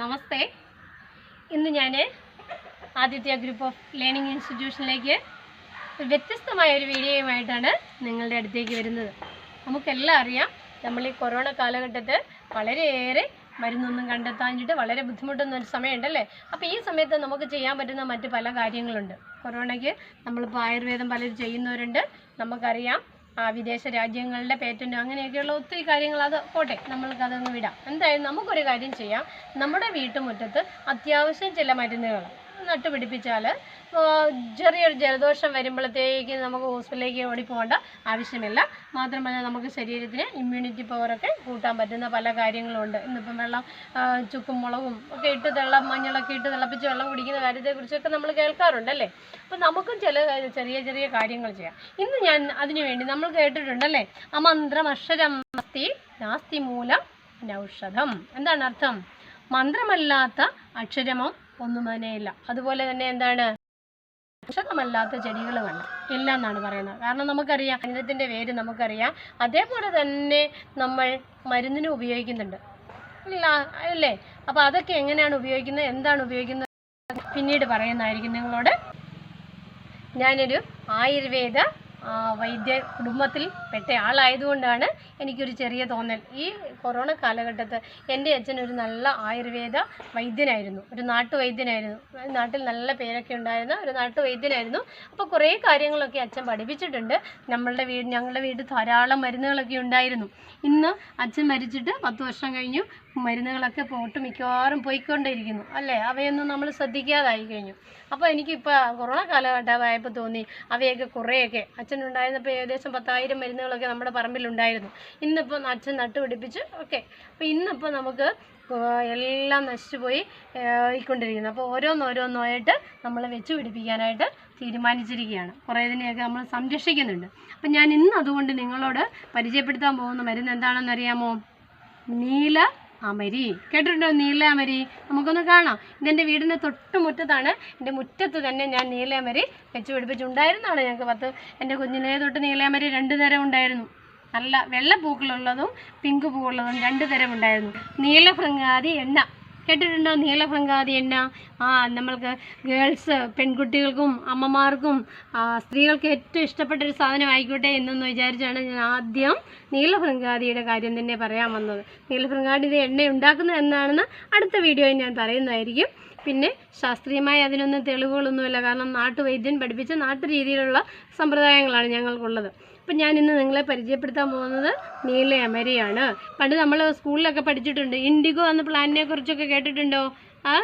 നമസ്തേ. ഇന്ന് ഞാൻ Aditya group of learning ഇൻസ്റ്റിറ്റ്യൂഷനിലേക്ക് വ്യത്യസ്തമായ ഒരു വീഡിയോയുമായിട്ടാണ് നിങ്ങളുടെ അടുത്തേക്ക് വരുന്നത്. നമുക്കെല്ലാം അറിയാം നമ്മൾ ഈ കൊറോണ കാലഘട്ടത്തിൽ വളരെയേറെ മരുന്നൊന്നും കണ്ടെത്താഞ്ഞിട്ട് വളരെ ബുദ്ധിമുട്ടുന്ന ഒരു സമയമുണ്ടല്ലേ? അപ്പോൾ ഈ സമയത്ത് നമുക്ക് ചെയ്യാൻ പറ്റുന്ന മറ്റ് പല കാര്യങ്ങളുണ്ട്. കൊറോണയ്ക്ക് നമ്മളിപ്പോൾ ആയുർവേദം പലരും ചെയ്യുന്നവരുണ്ട്. നമുക്കറിയാം വിദേശ രാജ്യങ്ങളുടെ പേറ്റന്റും അങ്ങനെയൊക്കെയുള്ള ഒത്തിരി കാര്യങ്ങൾ അത് പോട്ടെ നമ്മൾക്ക് അതൊന്ന് വിടാം. എന്തായാലും നമുക്കൊരു കാര്യം ചെയ്യാം. നമ്മുടെ വീട്ടുമുറ്റത്ത് അത്യാവശ്യം ചില മരുന്നുകൾ നട്ടുപിടിപ്പിച്ചാൽ ചെറിയൊരു ജലദോഷം വരുമ്പോഴത്തേക്ക് നമുക്ക് ഹോസ്പിറ്റലിലേക്ക് ഓടി പോകേണ്ട ആവശ്യമില്ല മാത്രമല്ല നമുക്ക് ശരീരത്തിന് ഇമ്മ്യൂണിറ്റി പവറൊക്കെ കൂട്ടാൻ പറ്റുന്ന പല കാര്യങ്ങളുണ്ട്. ഇന്നിപ്പം വെള്ളം ചുക്കും മുളകും ഒക്കെ ഇട്ട് തിളം മഞ്ഞളൊക്കെ ഇട്ട് തിളപ്പിച്ച് വെള്ളം കുടിക്കുന്ന കാര്യത്തെക്കുറിച്ചൊക്കെ നമ്മൾ കേൾക്കാറുണ്ടല്ലേ? അപ്പം നമുക്കും ചില ചെറിയ ചെറിയ കാര്യങ്ങൾ ചെയ്യാം. ഇന്ന് ഞാൻ അതിനു വേണ്ടി നമ്മൾ കേട്ടിട്ടുണ്ടല്ലേ? അമന്ത്രം അക്ഷരം നാസ്തി നാസ്തി മൂലം നൗഷധം എന്താണ് അർത്ഥം? മന്ത്രമല്ലാത്ത അക്ഷരമോ ഒന്നും അതിനെയില്ല അതുപോലെ തന്നെ എന്താണ്? പോഷകമല്ലാത്ത ചെടികൾ വേണ്ട ഇല്ല എന്നാണ് പറയുന്നത്. കാരണം നമുക്കറിയാം അന്നത്തിന്റെ വേര് നമുക്കറിയാം. അതേപോലെ തന്നെ നമ്മൾ മരുന്നിന് ഉപയോഗിക്കുന്നുണ്ട്. ഇല്ല അല്ലേ? അപ്പോൾ അതൊക്കെ എങ്ങനെയാണ് ഉപയോഗിക്കുന്നത്? എന്താണ് ഉപയോഗിക്കുന്നത്? പിന്നീട് പറയുന്നതായിരിക്കും നിങ്ങളോട്. ഞാനൊരു ആയുർവേദ വൈദ്യ കുടുംബത്തിൽ പെട്ട ആളായതുകൊണ്ടാണ് എനിക്കൊരു ചെറിയ തോന്നൽ. ഈ കൊറോണ കാലഘട്ടത്ത് എന്റെ അച്ഛൻ ഒരു നല്ല ആയുർവേദ വൈദ്യനായിരുന്നു. ഒരു നാട്ടുവൈദ്യനായിരുന്നു. നാട്ടിൽ നല്ല പേരൊക്കെ ഉണ്ടായിരുന്ന ഒരു നാട്ടുവൈദ്യനായിരുന്നു. അപ്പോൾ കുറേ കാര്യങ്ങളൊക്കെ അച്ഛൻ പഠിപ്പിച്ചിട്ടുണ്ട്. നമ്മളുടെ വീട് ഞങ്ങളുടെ വീട് ധാരാളം മരുന്നുകളൊക്കെ ഉണ്ടായിരുന്നു. ഇന്ന് അച്ഛൻ മരിച്ചിട്ട് പത്ത് വർഷം കഴിഞ്ഞു. മരുന്നുകളൊക്കെ പോട്ട് മിക്കവാറും പോയിക്കൊണ്ടിരിക്കുന്നു അല്ലേ? അവയൊന്നും നമ്മൾ ശ്രദ്ധിക്കാതായി കഴിഞ്ഞു. അപ്പോൾ എനിക്കിപ്പോൾ കൊറോണ കാലഘട്ടമായപ്പോൾ തോന്നി. അവയൊക്കെ കുറേയൊക്കെ. അച്ഛനുണ്ടായിരുന്നപ്പോൾ ഏകദേശം പത്തായിരം മരുന്നുകളൊക്കെ നമ്മുടെ പറമ്പിലുണ്ടായിരുന്നു. ഇന്നിപ്പോൾ നട്ട് നട്ടുപിടിപ്പിച്ച് ഓക്കെ അപ്പോൾ ഇന്നിപ്പോൾ നമുക്ക് എല്ലാം നശിച്ചു പോയി ആയിക്കൊണ്ടിരിക്കുന്നു. അപ്പോൾ ഓരോന്നോരോന്നായിട്ട് നമ്മൾ വെച്ച് പിടിപ്പിക്കാനായിട്ട് തീരുമാനിച്ചിരിക്കുകയാണ്. കുറേ ഇതിനെയൊക്കെ നമ്മൾ സംരക്ഷിക്കുന്നുണ്ട്. അപ്പം ഞാൻ ഇന്ന് അതുകൊണ്ട് നിങ്ങളോട് പരിചയപ്പെടുത്താൻ പോകുന്ന മരുന്ന് എന്താണെന്നറിയാമോ? നീല അമരി. കേട്ടിട്ടുണ്ടോ നീല അമരി? നമുക്കൊന്ന് കാണാം. ഇതെന്റെ വീടിന്റെ തൊട്ട് മുറ്റത്താണ്. എന്റെ മുറ്റത്ത് തന്നെ ഞാൻ നീലയമരി വെച്ച് പിടിപ്പിച്ചുണ്ടായിരുന്നാണ്. ഞങ്ങൾക്ക് പത്ത് എന്റെ കുഞ്ഞിലേ തൊട്ട് നീലയമരി രണ്ട് തരം ഉണ്ടായിരുന്നു. നല്ല വെള്ള പൂക്കളുള്ളതും പിങ്ക് പൂക്കളുള്ളതും രണ്ട് തരം ഉണ്ടായിരുന്നു. നീല നീലഭൃങ്ങാതി എണ്ണ. കേട്ടിട്ടുണ്ടോ? നീലഭൃങ്ങാതി എണ്ണ ആ നമ്മൾക്ക് ഗേൾസ് പെൺകുട്ടികൾക്കും അമ്മമാർക്കും സ്ത്രീകൾക്ക് ഏറ്റവും ഇഷ്ടപ്പെട്ട ഒരു സാധനം ആയിക്കോട്ടെ എന്നൊന്ന് വിചാരിച്ചാണ് ഞാൻ ആദ്യം നീലഭൃങ്ങാതിയുടെ കാര്യം തന്നെ പറയാൻ വന്നത്. നീലഭൃങ്ങാതിയുടെ എണ്ണ ഉണ്ടാക്കുന്നത് എന്താണെന്ന് അടുത്ത വീഡിയോയിൽ ഞാൻ പറയുന്നതായിരിക്കും. പിന്നെ ശാസ്ത്രീയമായി അതിനൊന്നും തെളിവുകളൊന്നുമില്ല. കാരണം നാട്ടുവൈദ്യൻ പഠിപ്പിച്ച നാട്ടു രീതിയിലുള്ള സമ്പ്രദായങ്ങളാണ് ഞങ്ങൾക്കുള്ളത്. അപ്പം ഞാൻ ഇന്ന് നിങ്ങളെ പരിചയപ്പെടുത്താൻ പോകുന്നത് നീല അമരയാണ്. പണ്ട് നമ്മൾ സ്കൂളിലൊക്കെ പഠിച്ചിട്ടുണ്ട്. ഇൻഡിഗോ എന്ന പ്ലാനിനെ കുറിച്ചൊക്കെ കേട്ടിട്ടുണ്ടോ? ആ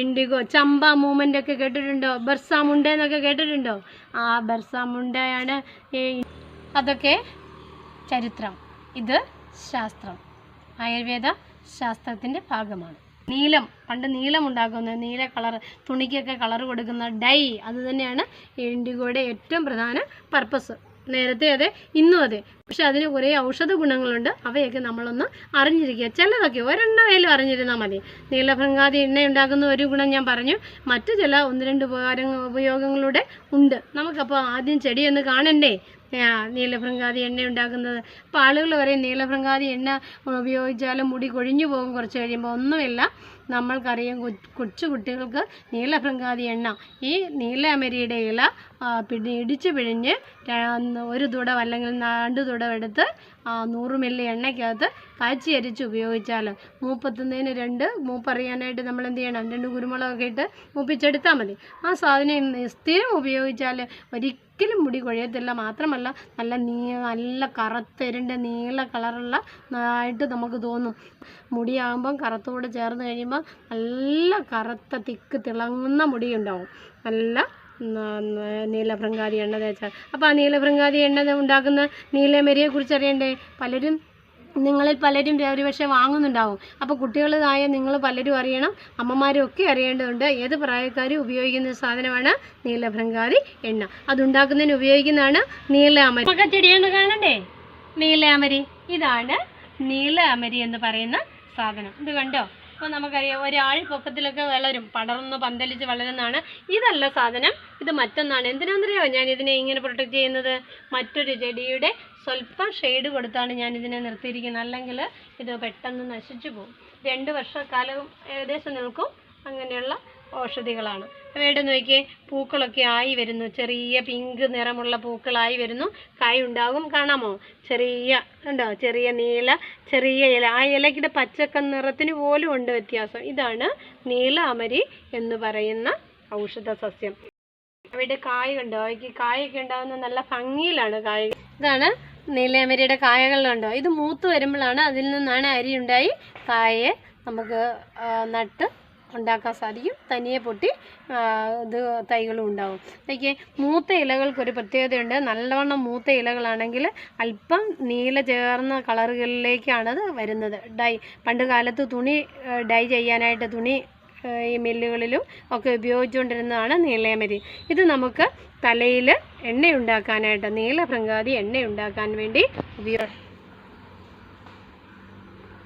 ഇൻഡിഗോ ചമ്പ മൂവ്മെന്റ് ഒക്കെ കേട്ടിട്ടുണ്ടോ? ബർസാമുണ്ട എന്നൊക്കെ കേട്ടിട്ടുണ്ടോ? ആ ബർസാമുണ്ടയാണ് മുണ്ടയാണ് അതൊക്കെ ചരിത്രം. ഇത് ശാസ്ത്രം. ആയുർവേദ ശാസ്ത്രത്തിന്റെ ഭാഗമാണ്. നീലം പണ്ട് നീലം ഉണ്ടാക്കുന്നത് നീല കളർ തുണിക്കൊക്കെ കളർ കൊടുക്കുന്ന ഡൈ അത് തന്നെയാണ് ഇൻഡിഗോയുടെ ഏറ്റവും പ്രധാന പർപ്പസ്. നേരത്തെ അതെ ഇന്നും അതെ. പക്ഷെ അതിന് കുറേ ഔഷധ ഗുണങ്ങളുണ്ട്. അവയൊക്കെ നമ്മളൊന്ന് അറിഞ്ഞിരിക്കുക. ചിലതൊക്കെ ഒരെണ്ണമേലും അറിഞ്ഞിരുന്നാൽ മതി. നീലഭൃങ്കാതി എണ്ണ ഉണ്ടാക്കുന്ന ഒരു ഗുണം ഞാൻ പറഞ്ഞു. മറ്റു ചില ഒന്ന് രണ്ട് ഉപകാരങ്ങൾ ഉപയോഗങ്ങളുടെ ഉണ്ട്. നമുക്കപ്പോൾ ആദ്യം ചെടിയൊന്ന് കാണണ്ടേ? നീലഭൃങ്കാതി എണ്ണ ഉണ്ടാക്കുന്നത്. അപ്പോൾ ആളുകൾ പറയും നീലഭൃങ്കാതി എണ്ണ ഉപയോഗിച്ചാൽ മുടി കൊഴിഞ്ഞു പോകും കുറച്ച് കഴിയുമ്പോൾ ഒന്നുമില്ല. നമ്മൾക്കറിയാം കൊച്ചു കുട്ടികൾക്ക് നീലഭൃങ്കാതി എണ്ണ ഈ നീലയമരിയുടെ ഇല ഇടിച്ച് പിഴിഞ്ഞ് ഒരു തുടം അല്ലെങ്കിൽ രണ്ട് തുടം എടുത്ത് നൂറ് മില്ലി എണ്ണയ്ക്കകത്ത് കാച്ചി അരിച്ച് ഉപയോഗിച്ചാൽ മൂപ്പത്തുന്നതിന് രണ്ട് മൂപ്പറിയാനായിട്ട് നമ്മൾ എന്ത് ചെയ്യണം? രണ്ട് കുരുമുളകൊക്കെ ഇട്ട് മൂപ്പിച്ചെടുത്താൽ മതി. ആ സാധനം സ്ഥിരം ഉപയോഗിച്ചാൽ ഒരിക്കലും മുടി കൊഴിയത്തില്ല. മാത്രമല്ല നല്ല നീ നല്ല കറുത്തരിന്റെ നീല കളറുള്ള ആയിട്ട് നമുക്ക് തോന്നും. മുടിയാകുമ്പം കറുത്തോട് ചേർന്ന് കഴിയുമ്പോൾ നല്ല കറുത്ത തിക്ക് തിളങ്ങുന്ന മുടിയുണ്ടാവും നല്ല നീലഭൃങ്കാതി എണ്ണ തേച്ചാൽ. അപ്പോൾ ആ നീലഭൃങ്കാതി എണ്ണ ഉണ്ടാക്കുന്ന നീലമരിയെ കുറിച്ച് അറിയണ്ടേ? പലരും നിങ്ങളിൽ പലരും ഒരുപക്ഷെ വാങ്ങുന്നുണ്ടാവും. അപ്പോൾ കുട്ടികളായ നിങ്ങൾ പലരും അറിയണം. അമ്മമാരും ഒക്കെ അറിയേണ്ടതുണ്ട്. ഏത് പ്രായക്കാരും ഉപയോഗിക്കുന്ന സാധനമാണ് നീലഭൃങ്കാതി എണ്ണ. അതുണ്ടാക്കുന്നതിന് ഉപയോഗിക്കുന്നതാണ് നീലാമരി. ഒക്കെ ചെടിയെന്ന് കാണണ്ടേ? നീലാമരി. ഇതാണ് നീലാമരി എന്ന് പറയുന്ന സാധനം. ഇത് കണ്ടോ? അപ്പോൾ നമുക്കറിയാം ഒരാൾ പൊക്കത്തിലൊക്കെ വളരും പടർന്ന് പന്തലിച്ച് വളരുന്നതാണ് ഇതല്ല സാധനം. ഇത് മറ്റൊന്നാണ്. എന്തിനാണെന്നറിയോ ഞാൻ ഇതിനെ ഇങ്ങനെ പ്രൊട്ടക്റ്റ് ചെയ്യുന്നത്? മറ്റൊരു ചെടിയുടെ സ്വല്പം ഷെയ്ഡ് കൊടുത്താണ് ഞാൻ ഇതിനെ നിർത്തിയിരിക്കുന്നത്. അല്ലെങ്കിൽ ഇത് പെട്ടെന്ന് നശിച്ചു പോകും. രണ്ട് വർഷക്കാലം ഏകദേശം നിൽക്കും. അങ്ങനെയുള്ള ഔഷധികളാണ്. അവയുടെ നോക്കിയേ പൂക്കളൊക്കെ ആയി വരുന്നു. ചെറിയ പിങ്ക് നിറമുള്ള പൂക്കളായി വരുന്നു. കായ് ഉണ്ടാകും. കാണാമോ? ചെറിയ ഉണ്ടോ ചെറിയ നീല ചെറിയ ഇല. ആ ഇലക്കിടെ പച്ചക്ക നിറത്തിന് പോലും ഉണ്ട് വ്യത്യാസം. ഇതാണ് നീല അമരി എന്ന് പറയുന്ന ഔഷധ സസ്യം. അവിടെ കായ് കണ്ടോ? അവയ്ക്ക് കായൊക്കെ ഉണ്ടാകുന്ന നല്ല ഭംഗിയിലാണ് കായ. ഇതാണ് നീലയമരിയുടെ കായകളിലുണ്ടോ ഇത് മൂത്ത് വരുമ്പോഴാണ് അതിൽ നിന്നാണ് അരി ഉണ്ടായി കായയെ നമുക്ക് നട്ട് ഉണ്ടാക്കാൻ സാധിക്കും. തനിയെ പൊട്ടി ഇത് തൈകളും ഉണ്ടാവും. അതൊക്കെ മൂത്ത ഇലകൾക്കൊരു പ്രത്യേകതയുണ്ട്. നല്ലവണ്ണം മൂത്ത ഇലകളാണെങ്കിൽ അല്പം നീല ചേർന്ന കളറുകളിലേക്കാണത് വരുന്നത്. ഡൈ പണ്ട് കാലത്ത് തുണി ഡൈ ചെയ്യാനായിട്ട് തുണി ഈ മില്ലുകളിലും ഒക്കെ ഉപയോഗിച്ചുകൊണ്ടിരുന്നതാണ് നീലയമരി ഇത് നമുക്ക് തലയിൽ എണ്ണ ഉണ്ടാക്കാനായിട്ട് നീലഭൃങ്കാതി എണ്ണ ഉണ്ടാക്കാൻ വേണ്ടി ഉപയോഗ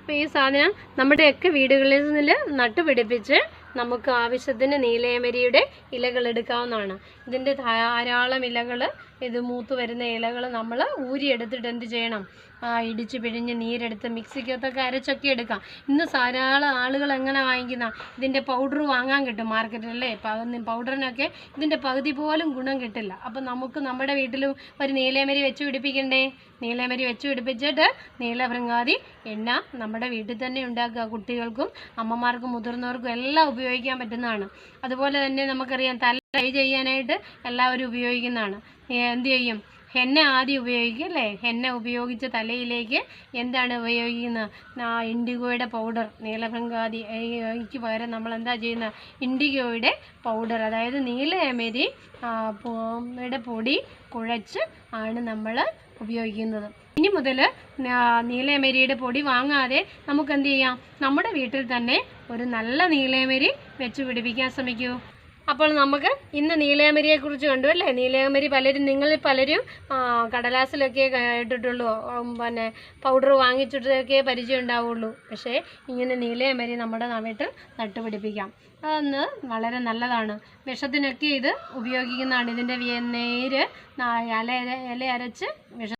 അപ്പോൾ ഈ സാധനം നമ്മുടെയൊക്കെ വീടുകളിൽ നിന്ന് നട്ടുപിടിപ്പിച്ച് നമുക്ക് ആവശ്യത്തിന് നീലയമരിയുടെ ഇലകൾ എടുക്കാവുന്നതാണ്. ഇതിന്റെ ധാരാളം ഇലകൾ ഇത് മൂത്ത് വരുന്ന ഇലകൾ നമ്മൾ ഊരിയെടുത്തിട്ട് എന്ത് ചെയ്യണം? ഇടിച്ച് പിഴിഞ്ഞ് നീരെടുത്ത് മിക്സിക്കകത്തൊക്കെ അരച്ചൊക്കെ എടുക്കാം. ഇന്ന് ധാരാളം ആളുകൾ എങ്ങനെ വാങ്ങിക്കുന്ന? ഇതിന്റെ പൗഡർ വാങ്ങാൻ കിട്ടും മാർക്കറ്റിലല്ലേ പൗഡറിനൊക്കെ ഇതിന്റെ പകുതി പോലും ഗുണം കിട്ടില്ല. അപ്പം നമുക്ക് നമ്മുടെ വീട്ടിലും ഒരു നീലേമരി വെച്ച് പിടിപ്പിക്കണ്ടേ? നീലേമരി വെച്ച് പിടിപ്പിച്ചിട്ട് നീലഭൃങ്ങാതി എണ്ണ നമ്മുടെ വീട്ടിൽ തന്നെ ഉണ്ടാക്കുക. കുട്ടികൾക്കും അമ്മമാർക്കും മുതിർന്നവർക്കും എല്ലാം ഉപയോഗിക്കാൻ പറ്റുന്നതാണ്. അതുപോലെ തന്നെ നമുക്കറിയാം തല ട്രൈ ചെയ്യാനായിട്ട് എല്ലാവരും ഉപയോഗിക്കുന്നതാണ്. എന്ത് ചെയ്യും ഹെന്ന ആദ്യം ഉപയോഗിക്കും അല്ലേ? ഹെന്ന ഉപയോഗിച്ച് തലയിലേക്ക് എന്താണ് ഉപയോഗിക്കുന്നത്? ആ ഇൻഡിഗോയുടെ പൗഡർ നീലഭൃങ്കാതി എനിക്ക് പകരം നമ്മൾ എന്താ ചെയ്യുന്നത്? ഇൻഡിഗോയുടെ പൗഡർ അതായത് നീലയമരി യുടെ പൊടി കുഴച്ച് ആണ് നമ്മൾ ഉപയോഗിക്കുന്നത്. ഇനി മുതൽ നീലയമരിയുടെ പൊടി വാങ്ങാതെ നമുക്ക് എന്ത് ചെയ്യാം? നമ്മുടെ വീട്ടിൽ തന്നെ ഒരു നല്ല നീലയമരി വെച്ച് പിടിപ്പിക്കാൻ ശ്രമിക്കൂ. അപ്പോൾ നമുക്ക് ഇന്ന് നീലയമരിയെക്കുറിച്ച് കണ്ടു അല്ലേ? നീലയമരി പലരും നിങ്ങളിൽ പലരും കടലാസിലൊക്കെ ഇട്ടിട്ടുള്ളൂ. പിന്നെ പൗഡർ വാങ്ങിച്ചിട്ടൊക്കെ പരിചയം ഉണ്ടാവുള്ളൂ. പക്ഷേ ഇങ്ങനെ നീലയമരി നമ്മുടെ വീട്ടിൽ നട്ടുപിടിപ്പിക്കാം. അതൊന്ന് വളരെ നല്ലതാണ്. വിഷത്തിനൊക്കെ ഇത് ഉപയോഗിക്കുന്നതാണ്. ഇതിന്റെ നേര് ഇല ഇല അരച്ച് വിഷ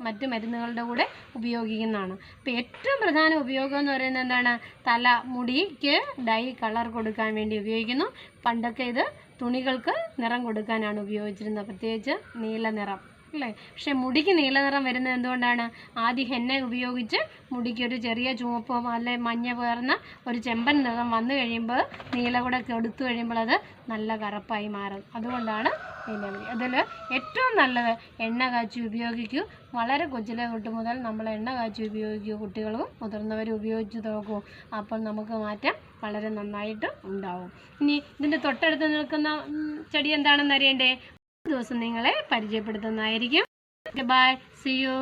മറ്റ് മരുന്നുകളുടെ കൂടെ ഉപയോഗിക്കുന്നതാണ്. അപ്പോൾ ഏറ്റവും പ്രധാന ഉപയോഗം എന്ന് പറയുന്നത് എന്താണ്? തല മുടിക്ക് ഡൈ കളർ കൊടുക്കാൻ വേണ്ടി ഉപയോഗിക്കുന്നു. പണ്ടൊക്കെ ഇത് തുണികൾക്ക് നിറം കൊടുക്കാനാണ് ഉപയോഗിച്ചിരുന്നത്. പ്രത്യേകിച്ച് നീല നിറം. അല്ലേ? പക്ഷേ മുടിക്ക് നീല നിറം വരുന്നത് എന്തുകൊണ്ടാണ്? ആദ്യം ഹെന്ന ഉപയോഗിച്ച് മുടിക്ക് ഒരു ചെറിയ ചുവപ്പോ അല്ലെ മഞ്ഞ പേർന്ന ഒരു ചെമ്പൻ നിറം വന്നു കഴിയുമ്പോൾ നീല കൂടെ കൊടുത്തു കഴിയുമ്പോൾ അത് നല്ല കറുപ്പായി മാറും. അതുകൊണ്ടാണ് നീലമണി അതിൽ ഏറ്റവും നല്ലത് എണ്ണ കാച്ചി ഉപയോഗിക്കൂ. വളരെ കൊച്ചിലെ തൊട്ട് മുതൽ നമ്മൾ എണ്ണ കാച്ചി ഉപയോഗിക്കൂ. കുട്ടികളും മുതിർന്നവരും ഉപയോഗിച്ച് നോക്കൂ. അപ്പോൾ നമുക്ക് മാറ്റം വളരെ നന്നായിട്ട് ഉണ്ടാവും. ഇനി ഇതിന്റെ തൊട്ടടുത്ത് നിൽക്കുന്ന ചെടി എന്താണെന്ന് അറിയണ്ടേ? ദിവസം നിങ്ങളെ പരിചയപ്പെടുത്തുന്നതായിരിക്കും. By C U